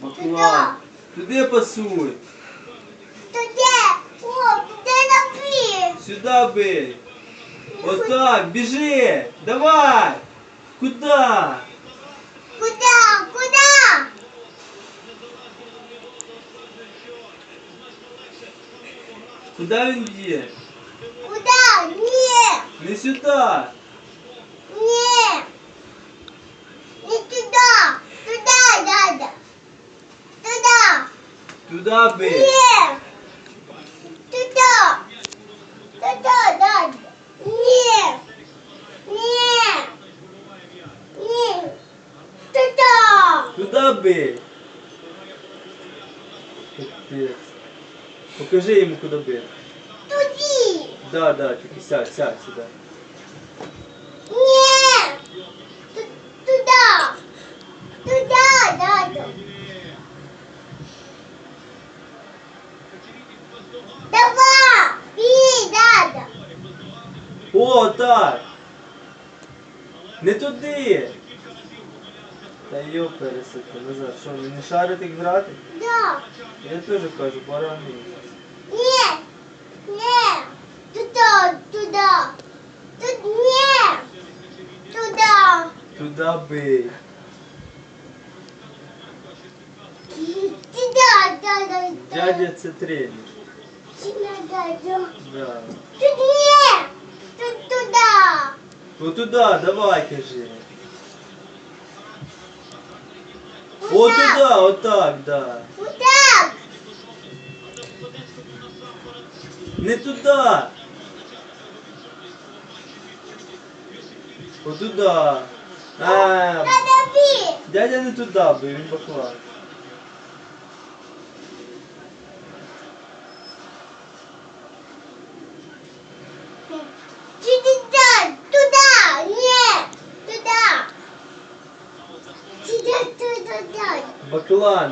Баклан. Туди пасуй. Туди. О, туди напій. Сюди бий. Отак, біжи. Давай. Куда? Куда? Куда? Куда він є? Куда? Ні. Не сюди. Туди бий. Ні. Туди. Туди, дада. Ні. Ні. Ні. Туди. Туди бий. Капець. Покажи йому, куди бити. Туди. Да, да, тільки сядь, сядь сюди. Давай. Бій, дада. О, так. Не туди. Та йо пересити, назад. Що, ви не шарите як грати? Да. Я теж кажу, барани. Ні. Ні. Туди, туди. Тут ні. Туди. Туди бий. Туди, дада. Дядя це тренер. Сюди, дада. Да. Тут ні. Тут туди. Ну туди, давай, кажи. О, туди, отак, да. Отак. Не туди. О, туди. А, Дада, бій. дядя не туди бив, він баклан. Туда.